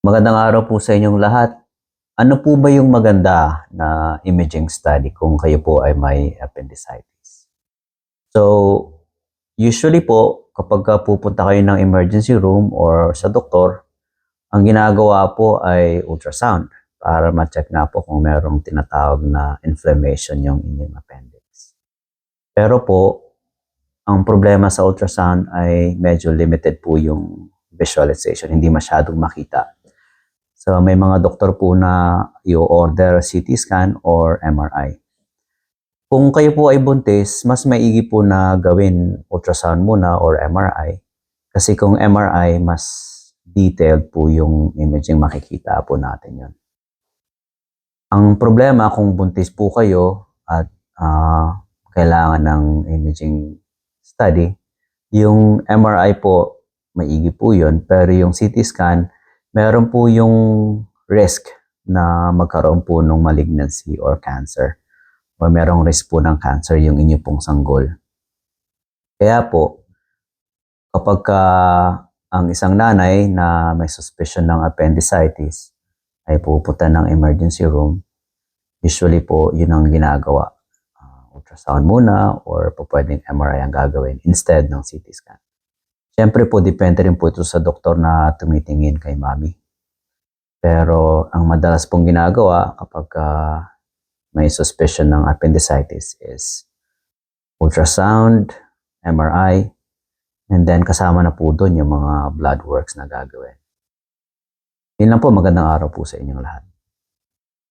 Magandang araw po sa inyong lahat. Ano po ba yung maganda na imaging study kung kayo po ay may appendicitis? So, usually po, kapag ka pupunta kayo ng emergency room or sa doktor, ang ginagawa po ay ultrasound para ma-check nga po kung merong tinatawag na inflammation yung inyong appendix. Pero po, ang problema sa ultrasound ay medyo limited po yung visualization, hindi masyadong makita. So may mga doktor po na i-order CT scan or MRI. Kung kayo po ay buntis, mas maigi po na gawin ultrasound muna or MRI. Kasi kung MRI, mas detailed po yung imaging makikita po natin yon. Ang problema kung buntis po kayo at ah, kailangan ng imaging study, yung MRI po, maigi po yun. Pero yung CT scan, meron po yung risk na magkaroon po ng malignancy or cancer. O merong risk po ng cancer yung inyo pong sanggol. Kaya po, kapag ka ang isang nanay na may suspicion ng appendicitis ay pupunta ng emergency room, usually po yun ang ginagawa. Ah, ultrasound muna or po pwedeng MRI ang gagawin instead ng CT scan. Siyempre po, depende rin po ito sa doktor na tumitingin kay mami. Pero ang madalas pong ginagawa kapag ah, may suspicion ng appendicitis is ultrasound, MRI, and then kasama na po doon yung mga blood works na gagawin. Yun lang po, magandang araw po sa inyong lahat.